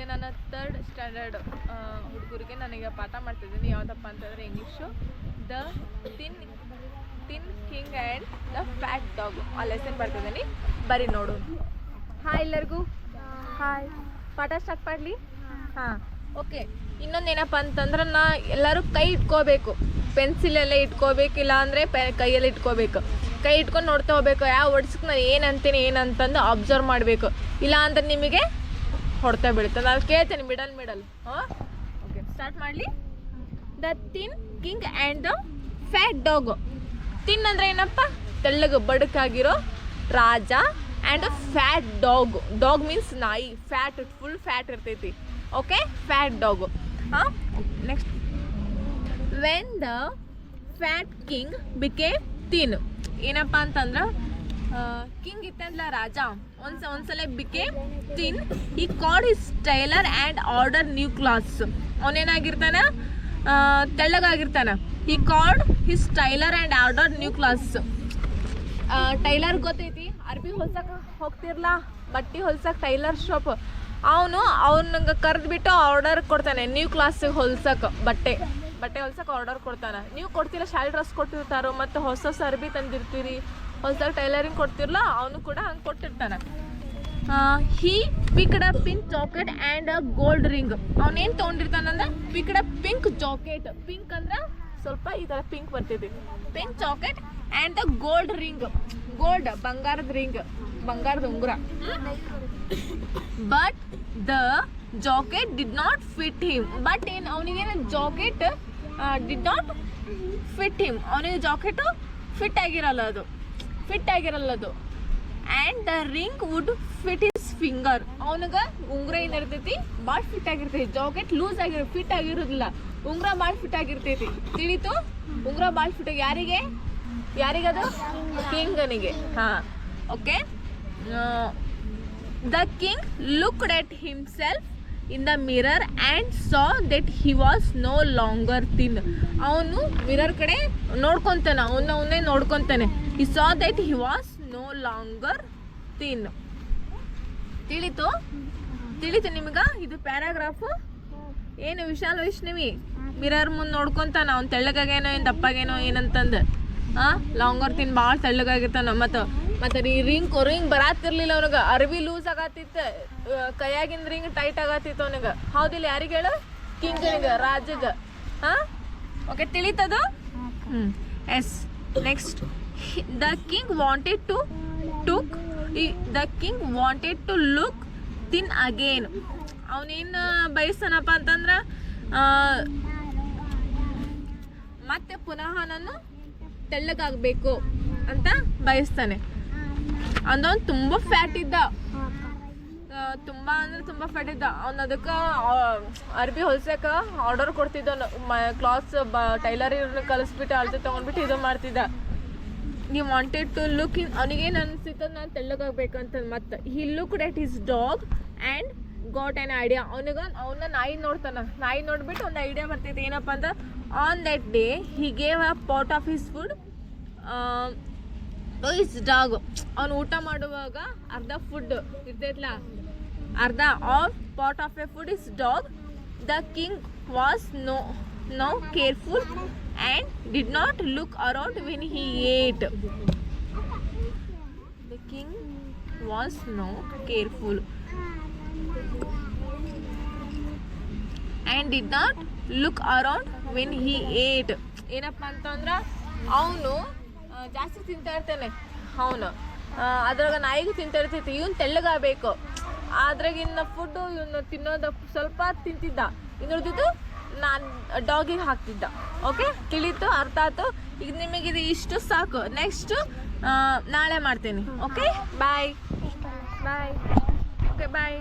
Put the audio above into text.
ಈಗ ನಾನು third standard ಹುಡುಗರಿಗೆ ನನಗೆ ಪಾಠ ಮಾಡ್ತಿದ್ದೀನಿ. ಯಾವುದಪ್ಪ ಅಂತಂದರೆ English the thin thin king and the fat dog ಆ ಲೆಸನ್ ಬರ್ತಿದ್ದೀನಿ. ಬರಿ ನೋಡು. ಹಾಯ್ ಎಲ್ಲರಿಗೂ. ಹಾಯ್ ಪಾಠ ಸ್ಟಾರ್ಟ್ ಮಾಡಲಿ? ಹಾಂ. ಓಕೆ ಇನ್ನೊಂದು ಏನಪ್ಪ ಅಂತಂದ್ರೆ ನಾ ಎಲ್ಲರೂ ಕೈ ಇಟ್ಕೋಬೇಕು. ಪೆನ್ಸಿಲೆಲ್ಲ ಇಟ್ಕೋಬೇಕಿಲ್ಲ ಅಂದರೆ ಪೆ ಕೈಯಲ್ಲಿ ಇಟ್ಕೋಬೇಕು. ಕೈ ಇಟ್ಕೊಂಡು ನೋಡ್ತಾ ಹೋಗ್ಬೇಕು. ಯಾವ ವರ್ಡ್ಸ್ಗೆ ನಾನು ಏನು ಅಂತೀನಿ ಏನಂತಂದು ಅಬ್ಸರ್ವ್ ಮಾಡಬೇಕು. ಇಲ್ಲ ಅಂದ್ರೆ ನಿಮಗೆ ಹೊಡ್ತಾ ಬೀಳುತ್ತೆ. ನಾನು ಕೇಳ್ತೇನೆ ಮಿಡಲ್ ಮಿಡಲ್ ಓಕೆ ಸ್ಟಾರ್ಟ್ ಮಾಡಲಿ. The thin king and the fat dog thin ಅಂದ್ರೆ ಏನಪ್ಪ? ತೆಳ್ಳಗೆ ಬಡಕಾಗಿರೋ ರಾಜ and fat dog dog means ನಾಯಿ. ಫ್ಯಾಟ್ ಫುಲ್ ಫ್ಯಾಟ್ ಇರ್ತೈತಿ. ಓಕೆ ಫ್ಯಾಟ್ ಡಾಗ್ ಹಾಂ? Next when the fat king became thin ಏನಪ್ಪ ಅಂತಂದ್ರೆ ಕಿಂಗ್ ಇತ್ತಂದ್ಲ ರಾಜ. ಒಂದ್ಸ ಒಂದ್ಸಲ became thin he called his tailor and order new clothes ಅವನೇನಾಗಿರ್ತಾನ? ತೆಳ್ಳಗಾಗಿರ್ತಾನ. He called his tailor and order new clothes tailor ಗೊತ್ತೈತಿ? ಅರ್ಬಿ ಹೊಲ್ಸಕ್ಕೆ ಹೋಗ್ತಿರ್ಲ, ಬಟ್ಟೆ ಹೊಲ್ಸಕ್ಕೆ tailor shop ಅವನು ಅವ್ನಂಗೆ ಕರೆದ್ಬಿಟ್ಟು order ಕೊಡ್ತಾನೆ new ಕ್ಲಾಸಿಗೆ ಹೊಲ್ಸಕ್ಕೆ ಬಟ್ಟೆ. ಬಟ್ಟೆ ಹೊಲ್ಸಕ್ಕೆ ಆರ್ಡರ್ ಕೊಡ್ತಾನೆ. ನೀವು ಕೊಡ್ತಿಲ್ಲ, ಶಾಲೆ ಡ್ರೆಸ್ ಕೊಟ್ಟಿರ್ತಾರೋ, ಮತ್ತು ಹೊಸ ಹೊಸ ಅರ್ಬಿ ತಂದಿರ್ತೀರಿ. ಹೊಸದಾಗಿ ಟೈಲರಿಂಗ್ ಕೊಡ್ತಿರಲ್ಲ ಅವನು ಕೂಡ ಹಂಗೆ ಕೊಟ್ಟಿರ್ತಾನೆ. He picked pink jacket and a gold ring ಅವನೇನು ತೊಗೊಂಡಿರ್ತಾನಂದ್ರೆ ಪಿಕ್ಡ್ ಪಿಂಕ್ ಜಾಕೆಟ್ ಪಿಂಕ್ ಅಂದ್ರೆ ಸ್ವಲ್ಪ ಈ ಥರ ಪಿಂಕ್ ಬರ್ತೈತಿ pink jacket and the gold ring gold ಬಂಗಾರದ ರಿಂಗ್ ಬಂಗಾರದ ಉಂಗುರ. But the jacket did not fit him but ಏನು ಅವನಿಗೇನು jacket did not fit him ಅವನಿಗೆ ಜಾಕೆಟು ಫಿಟ್ ಆಗಿರಲ್ಲ ಅದು. ಫಿಟ್ ಆಗಿರಲ್ಲ ಅದು. And the ring would fit his finger ಅವನಿಗೆ ಉಂಗುರ ಏನಿರ್ತೈತಿ ಭಾಳ ಫಿಟ್ ಆಗಿರ್ತೈತಿ. ಜಾಕೆಟ್ ಲೂಸ್ ಆಗಿರೋ ಫಿಟ್ ಆಗಿರೋದಿಲ್ಲ. ಉಂಗುರ ಭಾಳ ಫಿಟ್ ಆಗಿರ್ತೈತಿ. ತಿಳಿತು? ಉಂಗುರ ಭಾಳ ಫಿಟ್ ಯಾರಿಗೆ? ಯಾರಿಗದು? ಕಿಂಗನಿಗೆ. ಹಾಂ. Okay the king looked at himself in the mirror and saw that he was no longer thin ಅವನು ಮಿರರ್ ಕಡೆ ನೋಡ್ಕೊತಾನೆ ಅವನು ಅವನೇ ನೋಡ್ಕೊತಾನೆ. He saw that he was no longer thin ತಿಳಿತು? ತಿಳಿತು ನಿಮ್ಗೆ? ಇದು ಪ್ಯಾರಾಗ್ರಾಫು ಏನು ವಿಶಾಲ್ ವೈಷ್ಣವಿ? ಮಿರರ್ ಮುಂದೆ ನೋಡ್ಕೊತಾನ, ಅವ್ನು ತೆಳ್ಳಗಾಗೇನೋ ಏನು ದಪ್ಪಾಗೇನೋ ಏನಂತಂದು. ಹಾಂ ಲಾಂಗರ್ ತಿನ್ ಭಾಳ ತೆಳ್ಳಗಾಗಿರ್ತಾನ. ಮತ್ತು ಮತ್ತು ರೀ ರಿಂಗ್ ರಿಂಗ್ ಬರಾತಿರ್ಲಿಲ್ಲ ಅವ್ನಿಗೆ. ಅರ್ವಿ ಲೂಸ್ ಆಗತ್ತಿತ್ತು. ಕೈಯಾಗಿಂದ ರಿಂಗ್ ಟೈಟ್ ಆಗತ್ತಿತ್ತು ಅವನಿಗೆ. ಹೌದಿಲ್ಲ ಯಾರಿಗೆ ಹೇಳು? ಕಿಂಗನಿಗೆ, ರಾಜಗೆ. ಹಾಂ? Okay ತಿಳಿತದು? Yes next the king wanted to took the king wanted to look thin again ಅವನೇನು ಬಯಸ್ತಾನಪ್ಪ ಅಂತಂದ್ರೆ ಮತ್ತೆ ಪುನಃ ನಾನು ತೆಳ್ಳಗಾಗಬೇಕು ಅಂತ ಬಯಸ್ತಾನೆ. ಅಂದವನು ತುಂಬ ಫ್ಯಾಟ್ ಇದ್ದ. ತುಂಬ ಅಂದ್ರೆ ತುಂಬ ಫ್ಯಾಟ್ ಇದ್ದ. ಅವ್ನು ಅದಕ್ಕೆ ಅರ್ಬಿ ಹೊಲ್ಸಕ ಆರ್ಡರ್ ಕೊಡ್ತಿದ್ದವನು ಕ್ಲಾಸ್ ಬ ಟೈಲರ್ ಇವ್ರನ್ನ ಕಲಿಸ್ಬಿಟ್ಟು ಅಳತೆ ತೊಗೊಂಡ್ಬಿಟ್ಟು ಇದು ಮಾಡ್ತಿದ್ದ. ಈ ವಾಂಟೆಡ್ ಟು ಲುಕ್ ಇನ್ ಅವನಿಗೇನು ಅನಿಸ್ತಿತ್ತು ನಾನು ತೆಳ್ಳಗಾಗ್ಬೇಕಂತ ಮತ್ತೆ. He look at his dog and got an idea ಅವನಿಗೆ ಅವನ್ನ ನಾಯಿ ನೋಡ್ತಾನ. ನಾಯಿ ನೋಡ್ಬಿಟ್ಟು ಒಂದು ಐಡಿಯಾ ಬರ್ತೈತೆ ಏನಪ್ಪ ಅಂದ್ರೆ on that day he gave a part of his food his dog ಅವ್ನು ಊಟ ಮಾಡುವಾಗ ಅರ್ಧ ಫುಡ್ ಇರ್ತೈತ್ಲ? ಅರ್ಧ half part of a food his dog the king was no no careful and did not look around when he ate the king was no careful and did not look around when he ate ಏನಪ್ಪ ಅಂತಂದ್ರೆ, ಅವನು ಜಾಸ್ತಿ ತಿಂತಾ ಇರ್ತಾನೆ ಅವನು ಅದ್ರಾಗ ನಾಯಿಗೂ ತಿಂತಾ ಇರ್ತೈತಿ ಇವನು ತೆಳ್ಳಗಾಗಬೇಕು. ಅದ್ರಾಗಿನ್ನ ಫುಡ್ಡು ಇವನು ತಿನ್ನೋದು ಸ್ವಲ್ಪ ತಿಂತಿದ್ದ. ಇನ್ನು ಉಳಿದಿದ್ದು ನಾನು ಡಾಗಿಗೆ ಹಾಕ್ತಿದ್ದ. ಓಕೆ ತಿಳಿತು, ಅರ್ಥ ಆಯ್ತು. ಈಗ ನಿಮಗಿದು ಇಷ್ಟು ಸಾಕು. ನೆಕ್ಸ್ಟು ನಾಳೆ ಮಾಡ್ತೀನಿ. Okay bye bye okay bye